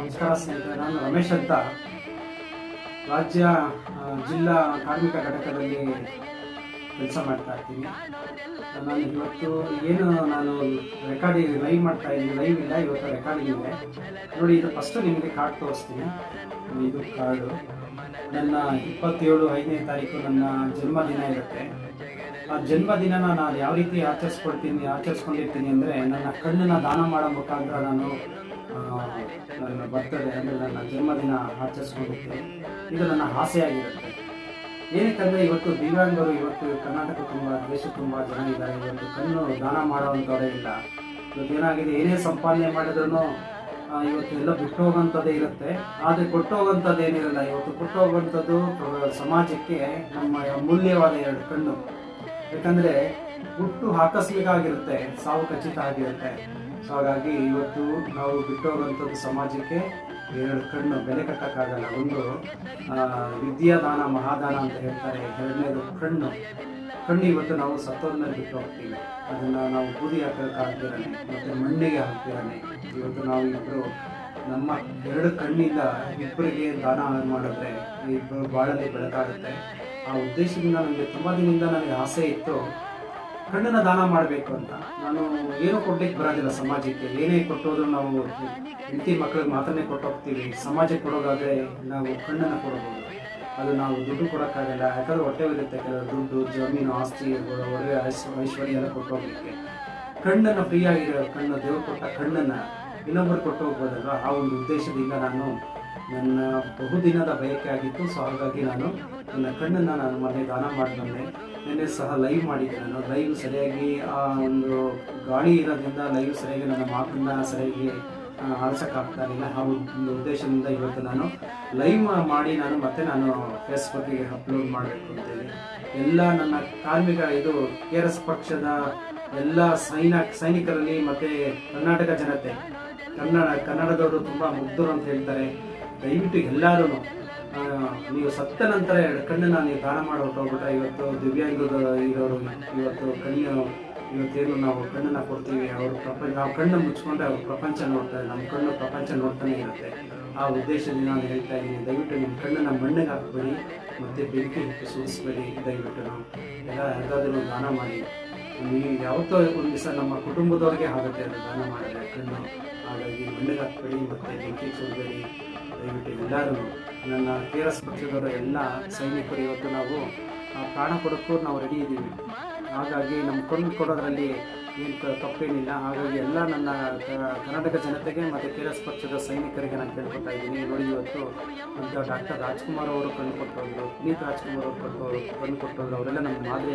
ನಮಸ್ಕಾರ ಸ್ನೇಹಿತರೆ ನಾನು ರಮೇಶ್ ಅಂತ ರಾಜ್ಯ ಜಿಲ್ಲಾ ಕಾರ್ಮಿಕ ಘಟಕದಲ್ಲಿ ಕೆಲಸ ಮಾಡ್ತಾ ಇರ್ತೀನಿ ನಾನು ಇವತ್ತು ಏನು ನಾನು ರೆಕಾರ್ಡಿಂಗ್ ಲೈವ್ ಮಾಡ್ತಾ ಇದ್ದೀನಿ. ಲೈವ್ ಇಲ್ಲ, ಇವತ್ತು ರೆಕಾರ್ಡಿಂಗ್ ಇದೆ. ನೋಡಿ, ಇದು ಫಸ್ಟು ನಿಮಗೆ ಕಾರ್ಡ್ ತೋರಿಸ್ತೀನಿ. ಇದು ಕಾರ್ಡು ನನ್ನ ಇಪ್ಪತ್ತೇಳು ಐದನೇ ತಾರೀಕು ನನ್ನ ಜನ್ಮದಿನ ಇರುತ್ತೆ. ಆ ಜನ್ಮದಿನನ ನಾನು ಯಾವ ರೀತಿ ಆಚರಿಸ್ಕೊಳ್ತೀನಿ, ಆಚರಿಸ್ಕೊಂಡಿರ್ತೀನಿ ಅಂದರೆ ನನ್ನ ಕಣ್ಣನ್ನು ದಾನ ಮಾಡೋ ಮುಖಾಂತರ ನಾನು ನನ್ನ ಬರ್ತಡೇ ಅಂದರೆ ನನ್ನ ಜನ್ಮದಿನ ಆಚರಿಸ್ಕೊಂಡಿದ್ದೆ ಇದು ನನ್ನ ಆಸೆಯಾಗಿರುತ್ತೆ. ಏನಕ್ಕಂದರೆ ಇವತ್ತು ದಿವ್ಯಾಂಗರು, ಇವತ್ತು ಕರ್ನಾಟಕ ತುಂಬ, ದೇಶ ತುಂಬ ಜನ ಇದ್ದಾರೆ. ಇವತ್ತು ಕಣ್ಣು ದಾನ ಮಾಡೋವಂಥವರೇ ಇಲ್ಲ. ಇವತ್ತು ಏನಾಗಿದೆ? ಏನೇ ಸಂಪಾದನೆ ಮಾಡಿದ್ರು ಇವತ್ತು ಎಲ್ಲ ಬಿಟ್ಟು ಹೋಗೋಂಥದ್ದೇ ಇರುತ್ತೆ. ಆದರೆ ಕೊಟ್ಟು ಹೋಗೋಂಥದ್ದು ಏನಿರಲ್ಲ. ಇವತ್ತು ಕೊಟ್ಟು ಹೋಗುವಂಥದ್ದು ಸಮಾಜಕ್ಕೆ ನಮ್ಮ ಅಮೂಲ್ಯವಾದ ಎರಡು ಕಣ್ಣು. ಯಾಕಂದರೆ ಹುಟ್ಟು ಆಕಸ್ಮಿಕ ಆಗಿರುತ್ತೆ ಸಾವು ಖಚಿತ ಆಗಿರುತ್ತೆ. ಸೊ ಹಾಗಾಗಿ ಇವತ್ತು ನಾವು ಬಿಟ್ಟು ಹೋಗುವಂಥದ್ದು ಸಮಾಜಕ್ಕೆ ಎರಡು ಕಣ್ಣು, ಬೆಲೆ ಕಟ್ಟಕ್ಕಾಗಲ್ಲ. ಒಂದು ವಿದ್ಯಾ ವಿದ್ಯಾದಾನ, ಮಹಾದಾನ ಅಂತ ಹೇಳ್ತಾರೆ. ಎರಡನೇದು ಕಣ್ಣು. ಕಣ್ಣು ಇವತ್ತು ನಾವು ಸತ್ತೋದ್ಮೇಲೆ ಬಿಟ್ಟು ಹೋಗ್ತೀವಿ. ಅದನ್ನು ನಾವು ಬೂದಿ ಹಾಕೋಕೆ ಹಾಕ್ತಿರಾನೆ ಮತ್ತು ಮಣ್ಣಿಗೆ ಹಾಕ್ತಿರಾನೆ ಇವತ್ತು ನಾವು ಇಬ್ಬರು ನಮ್ಮ ಎರಡು ಕಣ್ಣಿಂದ ಇಬ್ಬರಿಗೆ ದಾನ ಮಾಡಿದ್ರೆ ಇಬ್ಬರು ಬಾಳಲ್ಲಿ ಬೆಳಕಾಗುತ್ತೆ. ಆ ಉದ್ದೇಶದಿಂದ ನನಗೆ ತುಂಬ ದಿನದಿಂದ ನನಗೆ ಆಸೆ ಇತ್ತು. ಕಣ್ಣನ್ನ ದಾನ ಮಾಡಬೇಕು ಅಂತ. ನಾನು ಏನು ಕೊಡ್ಲಿಕ್ಕೆ ಬರೋದಿಲ್ಲ ಸಮಾಜಕ್ಕೆ. ಏನೇ ಕೊಟ್ಟೋದ್ರು ನಾವು ಹೆಂಡತಿ ಮಕ್ಕಳಿಗೆ ಮಾತನ್ನೇ ಕೊಟ್ಟೋಗ್ತೀವಿ. ಸಮಾಜಕ್ಕೆ ಕೊಡೋದಾದ್ರೆ ನಾವು ಕಣ್ಣನ್ನು ಕೊಡಬಹುದು. ಅದು ನಾವು ದುಡ್ಡು ಕೊಡೋಕ್ಕಾಗಲ್ಲ. ಯಾಕಂದ್ರೆ ಹೊಟ್ಟೆ ಇರುತ್ತೆ ಕೆಲವು ದುಡ್ಡು, ಜಮೀನು, ಆಸ್ತಿ ಒಡವೆ ಐಶ್- ಐಶ್ವರ್ಯ ಎಲ್ಲ ಕೊಟ್ಟೋಗ್ಲಿಕ್ಕೆ. ಕಣ್ಣನ್ನು ಫ್ರೀ ಆಗಿರೋ ಕಣ್ಣು ದೇವ್ರು ಕೊಟ್ಟ ಕಣ್ಣನ್ನು ಇನ್ನೊಬ್ಬರು ಕೊಟ್ಟು ಹೋಗ್ಬೋದಲ್ವ ಆ ಒಂದು ಉದ್ದೇಶದಿಂದ ನಾನು ನನ್ನ ಬಹುದಿನದ ಬಯಕೆ ಆಗಿತ್ತು ಸೊ ಹಾಗಾಗಿ ನಾನು ನನ್ನ ಕಣ್ಣನ್ನು ನಾನು ಮೊನ್ನೆ ದಾನ ಮಾಡಿ ನಿನ್ನೆ ಸಹ ಲೈವ್ ಮಾಡಿದ್ದೆ ನಾನು. ಲೈವ್ ಸರಿಯಾಗಿ ಆ ಒಂದು ಗಾಳಿ ಇರೋದ್ರಿಂದ ಲೈವ್ ಸರಿಯಾಗಿ ನನ್ನ ಮಾತನ್ನು ಸರಿಯಾಗಿ ಆಡ್ಸೋಕ್ಕಾಗ್ತಾ ಇಲ್ಲ ಆ ಒಂದು ಉದ್ದೇಶದಿಂದ ಇವತ್ತು ನಾನು ಲೈವ್ ಮಾಡಿ ನಾನು ಮತ್ತೆ ನಾನು ಫೇಸ್ಬುಕ್ಕಿಗೆ ಅಪ್ಲೋಡ್ ಮಾಡಬೇಕು ಅಂತೇಳಿ ಎಲ್ಲ ನನ್ನ ಕಾರ್ಮಿಕ, ಇದು ಕೆ ಆರ್ ಎಸ್ ಪಕ್ಷದ ಎಲ್ಲ ಸೈನ, ಸೈನಿಕರಲ್ಲಿ ಮತ್ತು ಕರ್ನಾಟಕ ಜನತೆ, ಕನ್ನಡ, ಕನ್ನಡದವರು ತುಂಬ ಮುಗ್ಧರು ಅಂತ ಹೇಳ್ತಾರೆ. ದಯವಿಟ್ಟು ಎಲ್ಲರೂ ನೀವು ಸತ್ತ ನಂತರ ಎರಡು ಕಣ್ಣನ್ನು ನೀವು ದಾನ ಮಾಡಿ ಹೊರಟೋಗ್ಬಿಟ್ರೆ ಇವತ್ತು ದಿವ್ಯಾಂಗದ ಇರೋರು, ಇವತ್ತು ಕಣ್ಣು ಇವತ್ತೇನು ನಾವು ಕಣ್ಣನ್ನು ಕೊಡ್ತೀವಿ, ಅವರು ಪ್ರಪಂಚ ನಾವು ಕಣ್ಣು ಮುಚ್ಕೊಂಡ್ರೆ ಅವ್ರು ಪ್ರಪಂಚ ನೋಡ್ತಾರೆ ನಮ್ಮ ಕಣ್ಣು ಪ್ರಪಂಚ ನೋಡ್ತಾನೆ ಇರುತ್ತೆ. ಆ ಉದ್ದೇಶದಿಂದ ನಾನು ಹೇಳ್ತಾ ಇದ್ದೀನಿ, ದಯವಿಟ್ಟು ನಿಮ್ಮ ಕಣ್ಣನ್ನು ಮಣ್ಣಿಗೆ ಹಾಕಬೇಡಿ, ಮತ್ತು ಬೆಂಕಿ ಹಿಟ್ಟು ಸೂರಿಸ್ಬೇಡಿ, ದಯವಿಟ್ಟು ನಾವು ಎಲ್ಲ ಯಾರಿಗಾದ್ರೂ ದಾನ ಮಾಡಿ. ನೀವು ಯಾವತ್ತೋ ಒಂದು ದಿವಸ ನಮ್ಮ ಕುಟುಂಬದವ್ರಿಗೆ ಆಗುತ್ತೆ ಅದು ದಾನ ಮಾಡಿದ್ರೆ ಕಣ್ಣು ಹಾಗಾಗಿ ಮಣ್ಣಿಗೆ ಹಾಕ್ಬೇಡಿ, ಮತ್ತು ಬೆಂಕಿ ಸುಡಬೇಡಿ ದಯವಿಟ್ಟು ಎಲ್ಲರೂ ನನ್ನ ಕೆ ಆರ್ ಎಸ್ ಪಕ್ಷದವರು ಎಲ್ಲ ಸೈನಿಕರು ಇವತ್ತು ನಾವು ಪ್ರಾಣ ಕೊಡೋಕ್ಕೂ ನಾವು ರೆಡಿ ಇದ್ದೀವಿ. ಹಾಗಾಗಿ ನಮ್ಮ ಕಣ್ಣು ಕೊಡೋದ್ರಲ್ಲಿ ಏನು ತಪ್ಪೇನಿಲ್ಲ. ಹಾಗಾಗಿ ಎಲ್ಲ ನನ್ನ ಕರ್ನಾಟಕ ಜನತೆಗೆ ಮತ್ತು ಕೆ ಆರ್ ಪಕ್ಷದ ಸೈನಿಕರಿಗೆ ನಾನು ಕೇಳ್ಕೊತಾ ಇದ್ದೀನಿ. ನೋಡಿ ಇವತ್ತು ಡಾಕ್ಟರ್ ರಾಜ್ಕುಮಾರ್ ಅವರು ಕಣ್ಣು ಕೊಟ್ಟವರು, ಪುನೀತ್ ರಾಜ್ಕುಮಾರ್ ಅವರು ಕಣ್ಣು ಕೊಟ್ಟವರು ಅವರೆಲ್ಲ ನಮ್ಮ ಮಾದರಿ